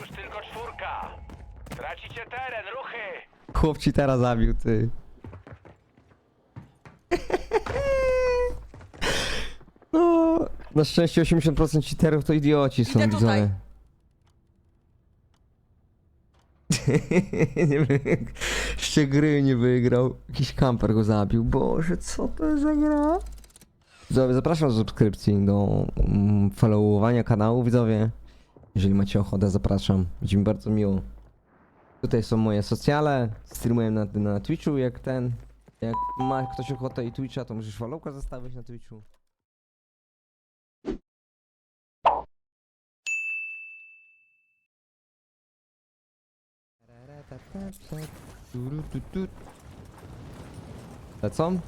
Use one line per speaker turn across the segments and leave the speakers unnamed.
już tylko czwórka. Tracicie teren, ruchy!
Chłop ci teraz zabił, ty. No, na szczęście 80% cheaterów to idioci są,
Idę tutaj.
widzowie. nie wiem, jeszcze gry nie wygrał. Jakiś kamper go zabił. Boże, co to jest za gra? Widzowie, zapraszam do subskrypcji, do mm, followowania kanału, widzowie. Jeżeli macie ochotę, zapraszam. Będzie mi bardzo miło. Tutaj są moje socjale. Streamuję na, na Twitchu, jak ten. Jak ma ktoś ochotę i Twitcha, to możesz followka zostawić na Twitchu. Lecą?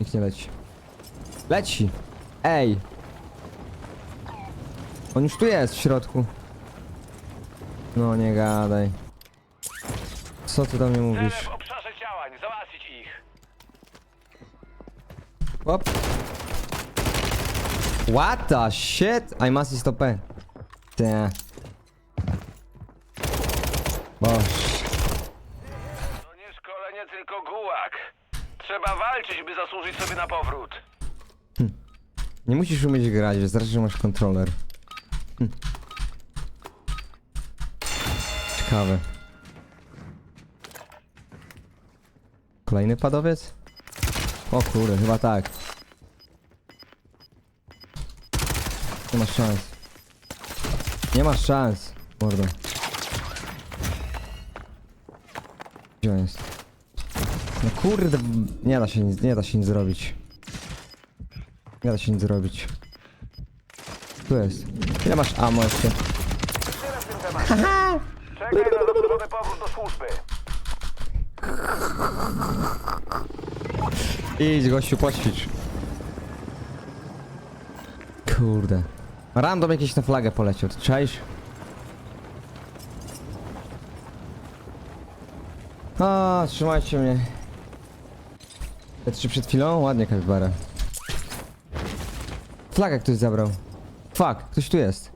Nikt nie leci. Leci! Ej! On już tu jest w środku. No nie gadaj. Co ty do mnie mówisz?
w obszarze działań, załatwić ich.
Hop. What the shit? I must stop. Te. Boż.
To nie szkolenie, tylko gułak. Trzeba walczyć, by zasłużyć sobie na powrót.
Nie musisz umieć grać, wystarczy, że masz kontroler. Hm. Ciekawe. Kolejny padowiec? O kurde, chyba tak. Nie masz szans. Nie masz szans, mordo. Gdzie on jest? No kurde, nie da się nic, nie da się nic zrobić. Nie da się nic zrobić. Tu jest. Ile masz ammo jeszcze?
Temacie. Czekaj na docelowy powrót do służby.
Idź gościu, poćwicz. Kurde. Random jakiś na flagę poleciał, ty czaisz? A, trzymajcie mnie. Czy przed chwilą? Ładnie kapibara. Flagę ktoś zabrał. Fuck, ktoś tu jest.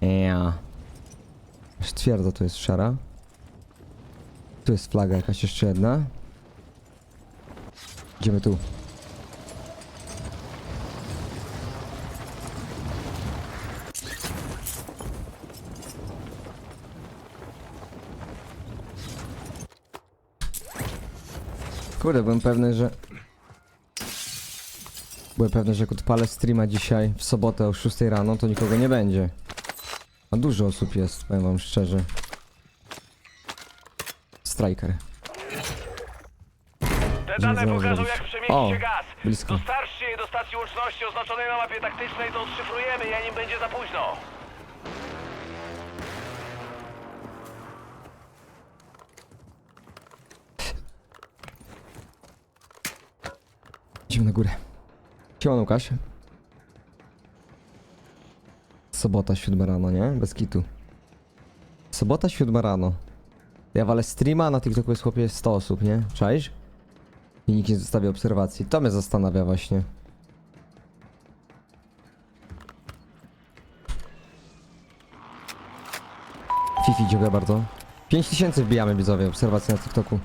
Ja. Aż twierdza tu jest szara. Tu jest flaga jakaś jeszcze jedna. Idziemy tu. Kurde, byłem pewny, że... Byłem pewny, że jak odpalę streama dzisiaj, w sobotę o 6 rano, to nikogo nie będzie. A dużo osób jest, powiem wam szczerze. Striker.
Te dane
zdążę
pokażą,
zrobić.
jak
O,
przemieścić się gaz.
blisko.
Dostarczcie je do stacji łączności oznaczonej na mapie taktycznej, to odszyfrujemy, zanim będzie za późno.
Idziemy na górę. Siema Łukasz. Sobota, siódma rano, nie? Bez kitu. Sobota, siódma rano. Ja walę streama, na TikToku jest chłopie 100 osób, nie? Czaisz? I nikt nie zostawia obserwacji. To mnie zastanawia właśnie. Fifi, dziękuję bardzo. 5000 wbijamy widzowie obserwacji na TikToku.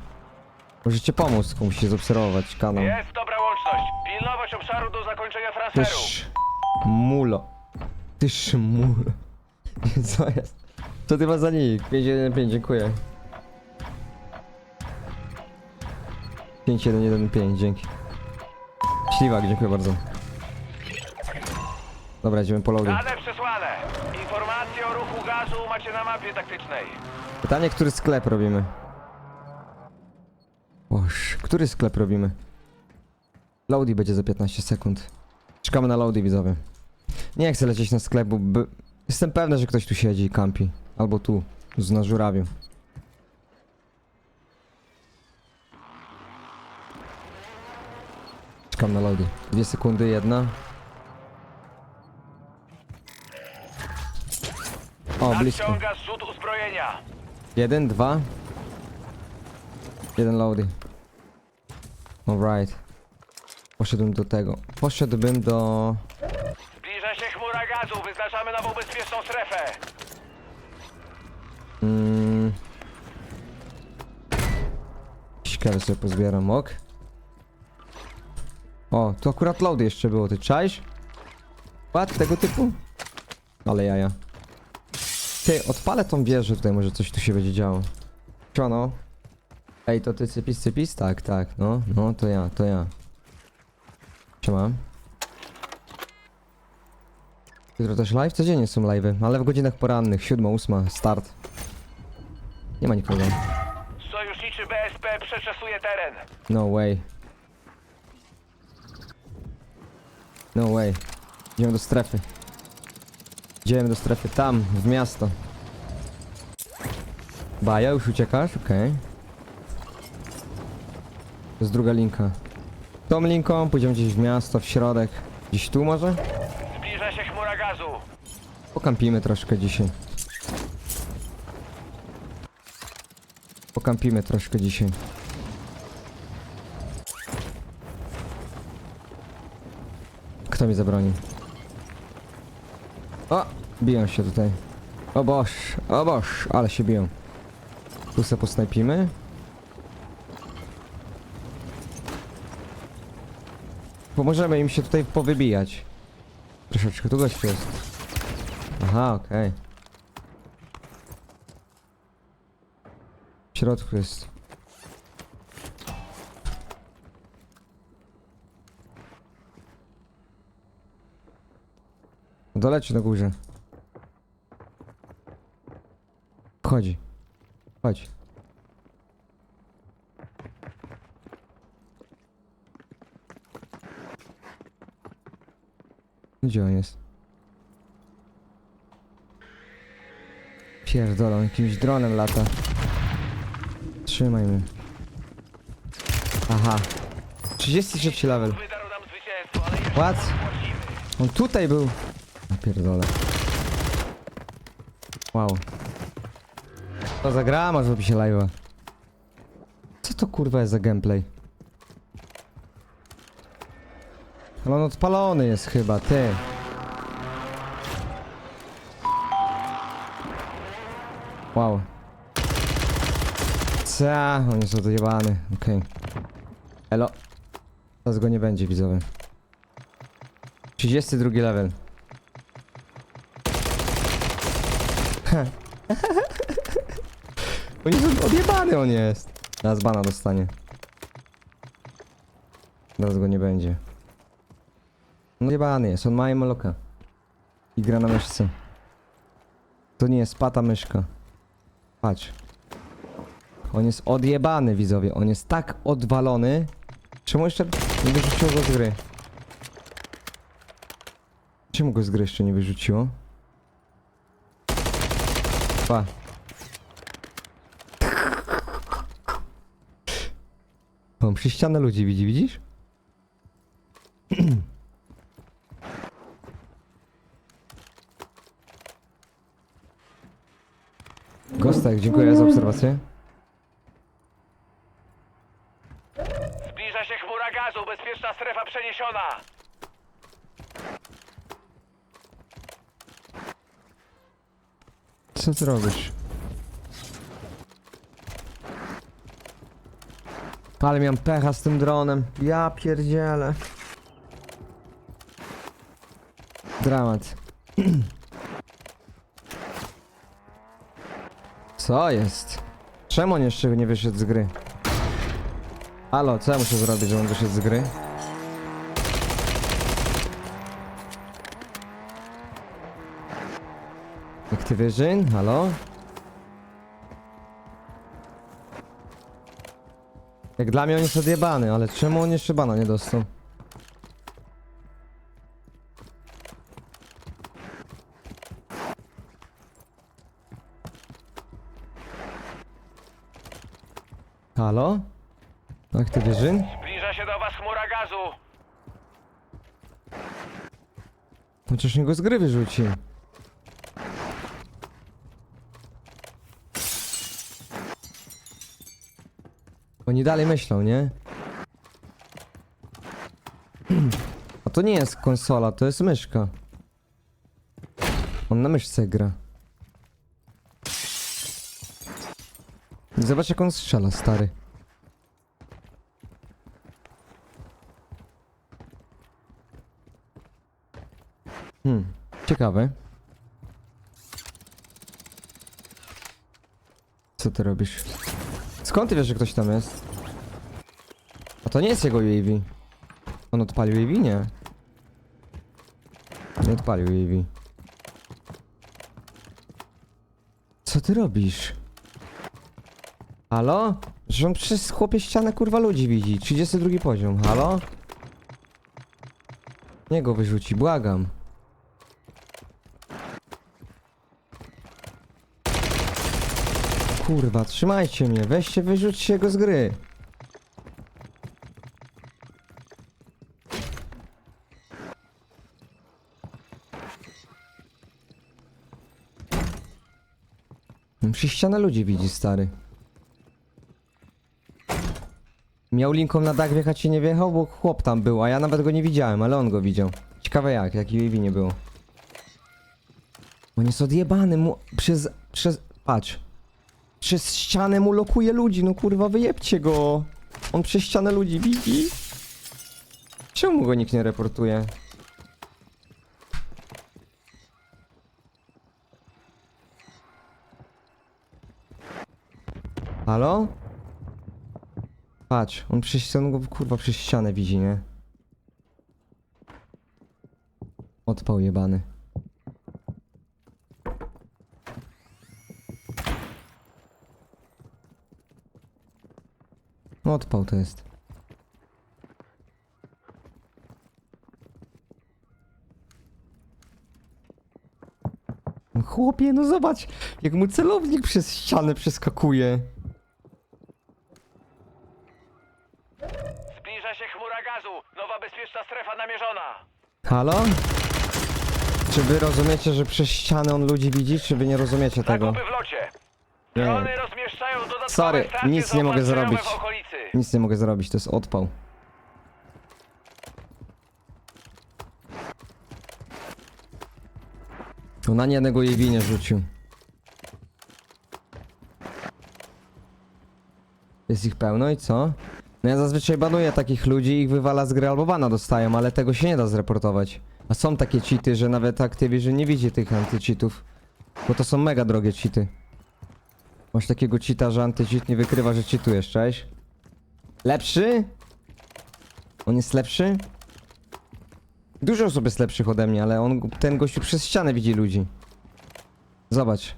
Możecie pomóc komuś się zobserwować kanał.
Jest dobra łączność. Pilnować obszaru do.
Tyż mulo. Tyż mulo. Co jest? Co ty masz za nick? 515, dziękuję. 5115, dzięki. Śliwak, dziękuję bardzo. Dobra, idziemy po loading.
Dane przesłane. Informacje o ruchu gazu macie na mapie taktycznej.
Pytanie, który sklep robimy? Boż, który sklep robimy? Loady będzie za 15 sekund. Czekamy na loady, widzowie. Nie chcę lecieć na sklep, bo by... jestem pewny, że ktoś tu siedzi i kampi. Albo tu, z na żurawiu. Czekam na loady. Dwie sekundy, jedna. O, blisko.
Nadciąga zrzut uzbrojenia.
Jeden, dwa. Jeden loady. Alright. Poszedłbym do tego. Poszedłbym do...
Zbliża się chmura gazu, wyznaczamy nową bezpieczną strefę. Mm.
Ciekawe sobie pozbieram, ok. O, tu akurat loady jeszcze było, ty czaisz? Ład tego typu? Ale jaja. Ty, odpalę tą wieżę tutaj, może coś tu się będzie działo. Siono. Ej, to ty cypis, cypis? Tak, tak, no, no, to ja, to ja. Siema. Jutro też live? Codziennie są live'y, ale w godzinach porannych, 7, 8, start. Nie ma nikogo.
Sojuszniczy BSP przeczesuje teren.
No way. No way. Idziemy do strefy. Idziemy do strefy, tam, w miasto. Baja, już uciekasz? Okej. To jest druga linka. Tą linką pójdziemy gdzieś w miasto, w środek. Gdzieś tu może?
Zbliża się chmura gazu.
Pokampimy troszkę dzisiaj. Pokampimy troszkę dzisiaj. Kto mi zabroni? O! Biją się tutaj. O boż, o boż, ale się biją. Tu se posnajpimy. Pomożemy im się tutaj powybijać. Troszeczkę, tu gościu jest. Aha, okej. W środku jest. Na Dole czy na górze? Chodzi. Chodź. Gdzie on jest? Pierdolą, jakimś dronem lata. Trzymaj mnie. Aha. 33 level. What? On tutaj był. Pierdolę. Wow. To za gra, robi się live'a. Co to kurwa jest za gameplay? Ale on odpalony jest chyba, ty. Wow. Ca, on jest odjebany, okej. Elo. Teraz go nie będzie, widzowie. 32 level. on jest odjebany on jest. Teraz bana dostanie. Teraz go nie będzie. Odjebany jest, on ma moloka. I gra na myszce. To nie jest pata myszka. Patrz. On jest odjebany widzowie, on jest tak odwalony. Czemu jeszcze nie wyrzuciło go z gry? Czemu go z gry jeszcze nie wyrzuciło? Pa. On przy ścianę ludzi widzi, widzisz? Gostek, dziękuję za obserwację.
Zbliża się chmura gazu. Bezpieczna strefa przeniesiona.
Co ty robisz? Ale miałem pecha z tym dronem. Ja pierdzielę. Dramat. Co jest? Czemu on jeszcze nie wyszedł z gry? Halo, co ja muszę zrobić, żeby on wyszedł z gry? Activision, halo? Jak dla mnie on jest odjebany, ale czemu on jeszcze bana nie dostał? Halo? Activision?
Zbliża się do was chmura gazu.
Chociaż nie go z gry wyrzuci. Oni dalej myślą, nie? A to nie jest konsola, to jest myszka. On na myszce gra. Zobacz jak on strzela, stary. Hmm, ciekawe. Co ty robisz? Skąd ty wiesz, że ktoś tam jest? A to nie jest jego UAV. On odpalił UAV? Nie. Nie odpalił UAV. Co ty robisz? Halo? Że on przez chłopie ścianę kurwa ludzi widzi. 32 poziom. Halo? Nie go wyrzuci, błagam. Kurwa, trzymajcie mnie, weźcie, wyrzućcie go z gry. Przez ścianę ludzi widzi, stary. Miał linką na dach wjechać i nie wjechał, bo chłop tam był, a ja nawet go nie widziałem, ale on go widział. Ciekawe jak, jaki UAV nie było. On jest odjebany mu przez, przez, patrz. Przez ścianę mu lokuje ludzi, no kurwa wyjebcie go. On przez ścianę ludzi widzi. Czemu go nikt nie reportuje? Halo? Patrz, on przez ścianę, go, kurwa przez ścianę widzi, nie? Odpał jebany. Odpał to jest. No Chłopie, no zobacz, jak mu celownik przez ścianę przeskakuje.
Zbliża się chmura gazu. Nowa bezpieczna strefa namierzona.
Halo? Czy wy rozumiecie, że przez ścianę on ludzi widzi, czy wy nie rozumiecie tego?
Zakupy w locie.
Nie,
Drony rozmieszczają dodatkowe
Sorry,
stacje
nic nie mogę
zaopatrzeniowe
zrobić.
w okolicy.
nic nie mogę zrobić, to jest odpał. On ani jednego jej nie rzucił. Jest ich pełno i co? No ja zazwyczaj banuję takich ludzi ich wywala z gry albo bana dostają, ale tego się nie da zreportować. A są takie cheaty, że nawet Activision nie widzi tych antycheatów. Bo to są mega drogie cheaty. Masz takiego cheata, że antycheat nie wykrywa, że cheatujesz, cześć? Lepszy? On jest lepszy? Dużo osób jest lepszych ode mnie, ale on, ten gościu przez ścianę widzi ludzi. Zobacz.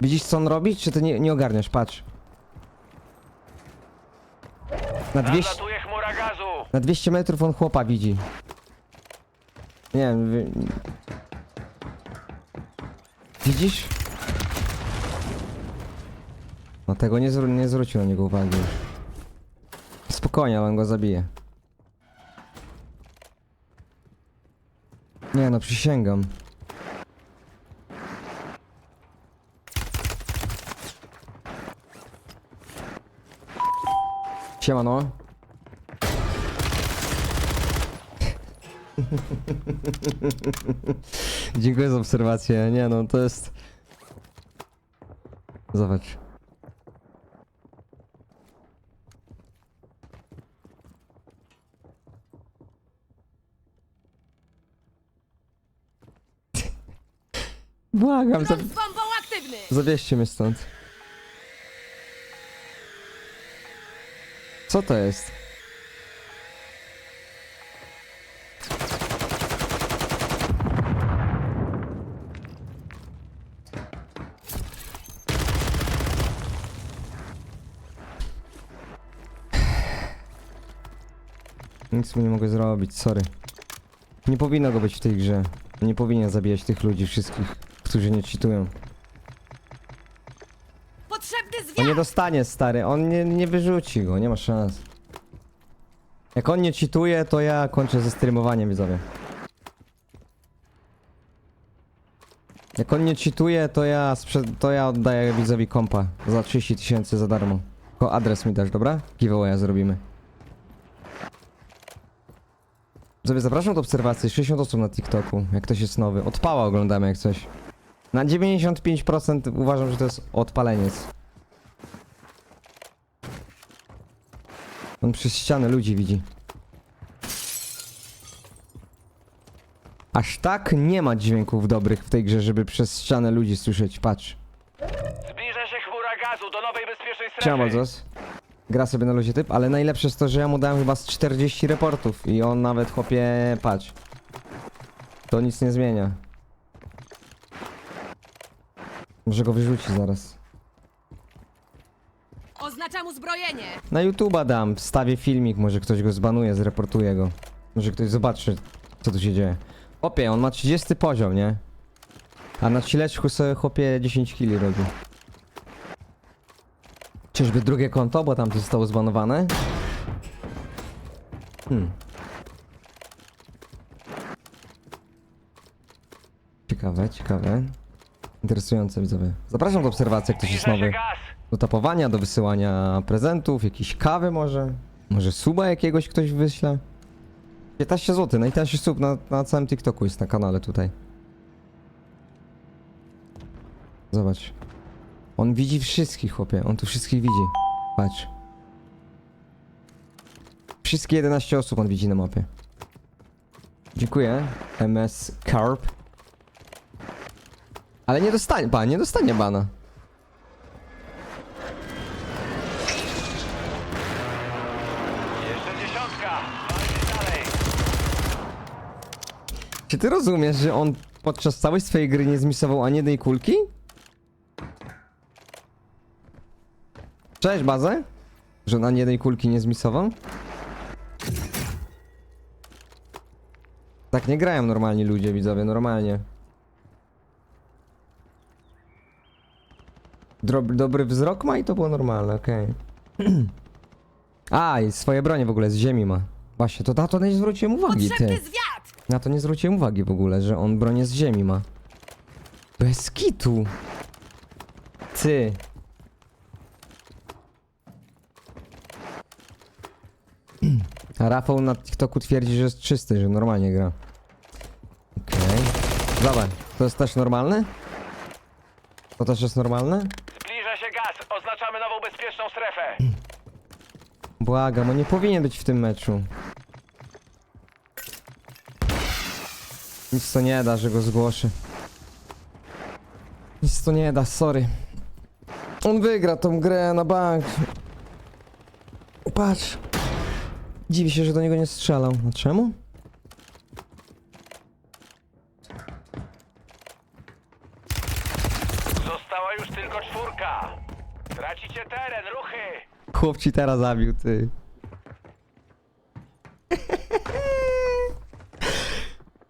Widzisz co on robi? Czy ty nie, nie ogarniasz? Patrz. Na 200,
Nadlatuje chmura gazu.
na 200 metrów on chłopa widzi. Nie wiem, wy... Widzisz? No tego nie, zwró- nie zwrócił na niego uwagi. Spokojnie, on go zabije. Nie no, przysięgam. Siemano. Dziękuję za obserwację. Nie no, to jest... Zobacz. Błagam, za...
Bombą aktywny!
zawieźcie mnie stąd. Co to jest? Nic mu nie mogę zrobić, sorry. Nie powinno go być w tej grze. Nie powinien zabijać tych ludzi wszystkich, którzy nie cheatują.
Potrzebny
On nie dostanie, stary. On nie, nie wyrzuci go, nie ma szans. Jak on nie cheatuje, to ja kończę ze streamowaniem, widzowie. Jak on nie cheatuje, to ja, to ja oddaję widzowi kompa za 30 tysięcy za darmo. Tylko adres mi dasz, dobra? Giveawaya zrobimy. Widzowie, zapraszam do obserwacji. 60 osób na TikToku, jak ktoś jest nowy. Odpała oglądamy jak coś. Na 95% uważam, że to jest odpaleniec. On przez ścianę ludzi widzi. Aż tak nie ma dźwięków dobrych w tej grze, żeby przez ścianę ludzi słyszeć. Patrz.
Zbliża się chmura gazu do nowej bezpiecznej strefy.
Siema, Balzos. Gra sobie na luzie typ, ale najlepsze jest to, że ja mu dałem chyba z 40 reportów i on nawet chłopie, patrz. To nic nie zmienia. Może go wyrzuci zaraz.
Oznaczam uzbrojenie!
Na YouTube'a dam, wstawię filmik, może ktoś go zbanuje, zreportuje go. Może ktoś zobaczy, co tu się dzieje. Chłopie, on ma 30 poziom, nie? A na cileczku sobie chłopie 10 kili robi. Czyżby drugie konto, bo tam to zostało zbanowane? Hmm. Ciekawe, ciekawe. Interesujące widzowie. Zapraszam do obserwacji, jak ktoś jest nowy.
gaz.
Do tapowania, do wysyłania prezentów, jakiejś kawy może. Może suba jakiegoś ktoś wyśle. 15 zł, najtańszy sub na, na całym TikToku jest na kanale tutaj. Zobacz. On widzi wszystkich, chłopie. On tu wszystkich widzi. Patrz. Wszystkie 11 osób on widzi na mapie. Dziękuję. MS Carp. Ale nie dostanie, ba, nie dostanie bana.
Jeszcze dziesiątka. Walczy dalej.
Czy ty rozumiesz, że on podczas całej swojej gry nie zmisował ani jednej kulki? Cześć, bazę? Że on ani jednej kulki nie zmisował? Tak nie grają normalni ludzie, widzowie, normalnie. Drob, dobry wzrok ma i to było normalne, okej. A, i swoje bronie w ogóle z ziemi ma. Właśnie, to na to nie zwróciłem uwagi, ty.
Potrzebny zwiat!
Na to nie zwróciłem uwagi w ogóle, że on bronię z ziemi ma. Bez kitu. Ty. A Rafał na TikToku twierdzi, że jest czysty, że normalnie gra. Okej. Zobacz, to jest też normalne? To też jest normalne?
Zbliża się gaz. Oznaczamy nową bezpieczną strefę.
Błagam, on nie powinien być w tym meczu. Nic to nie da, że go zgłoszę. Nic to nie da, sorry. On wygra tą grę na bank. Patrz. Dziwi się, że do niego nie strzelał. A czemu?
Została już tylko czwórka. Tracicie teren, ruchy.
Chłop ci teraz zabił, ty.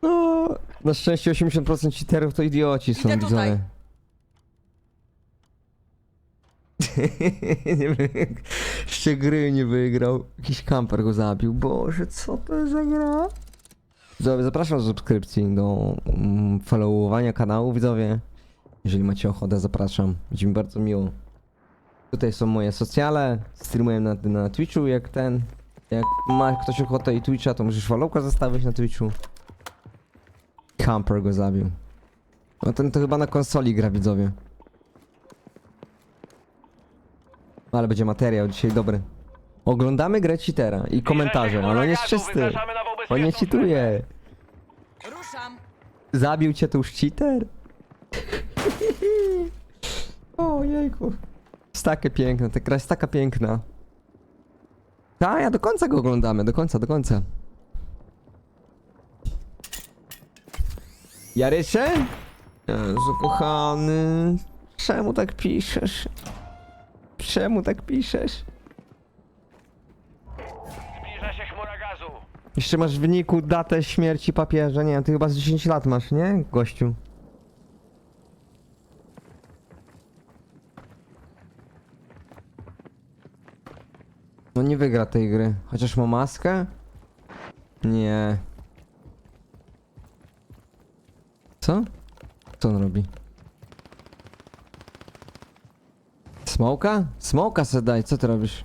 No, na szczęście 80% cheaterów to idioci są,
Idę tutaj.
widzowie. nie wiem, jeszcze gry nie wygrał. Jakiś kamper go zabił. Boże, co to jest za gra? Widzowie, zapraszam do subskrypcji, do mm, followowania kanału, widzowie. Jeżeli macie ochotę, zapraszam. Będzie mi bardzo miło. Tutaj są moje socjale. Streamuję na, na Twitchu, jak ten. Jak ma ktoś ochotę i Twitcha, to możesz followka zostawić na Twitchu. Camper go zabił. No ten to chyba na konsoli gra, widzowie. Ale będzie materiał dzisiaj dobry. Oglądamy grę cheatera i komentarze, ale on jest czysty. On nie cheatuje.
Ruszam!
Zabił cię tu już cheater? o jejku. Jest takie piękne, ta gra jest taka piękna. Tak, ja do końca go oglądamy, do końca, do końca. Jarysze? Jezu, kochany. Czemu tak piszesz? Czemu tak piszesz?
Zbliża się chmura gazu.
Jeszcze masz w wyniku datę śmierci papieża, nie ty chyba z 10 lat masz, nie? Gościu. No nie wygra tej gry. Chociaż ma maskę? Nie. Co? Co on robi? Smoka? Smoka se daj, co ty robisz?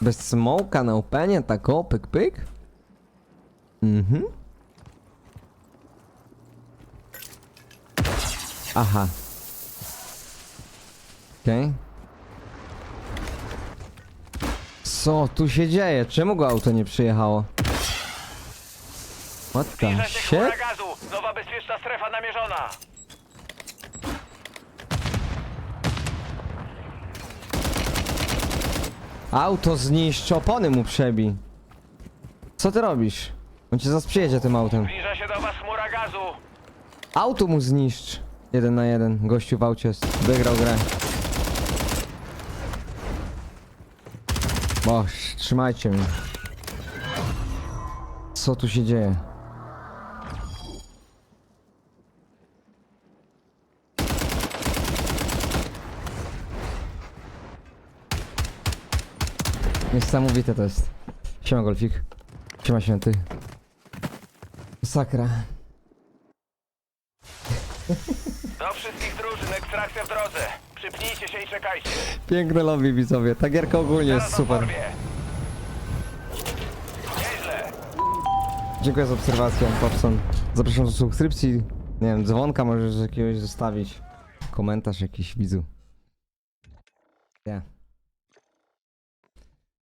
Bez smoka na openie, tak o, pyk pyk? Mhm. Aha. Okej. Co tu się dzieje? Czemu go auto nie przyjechało? What the
Zbliża się chmura
shit?
gazu. Nowa bezpieczna strefa namierzona.
Auto zniszcz, opony mu przebij. Co ty robisz? On cię zaraz przyjedzie tym autem.
Zbliża się do was chmura gazu.
Auto mu zniszcz. Jeden na jeden. Gościu w aucie jest. Wygrał grę. Boż, trzymajcie mnie. Co tu się dzieje? Niesamowite to jest. Siema Golfik. Siema Święty. Sakra.
Do wszystkich drużyn, ekstrakcja w drodze. Przypnijcie się i czekajcie.
Piękne lobby widzowie. Ta gierka ogólnie jest
Zaraz
super.
Nieźle.
Dziękuję za obserwację, Popson. Zapraszam do subskrypcji. Nie wiem, dzwonka możesz jakiegoś zostawić. Komentarz jakiś widzu. Ja.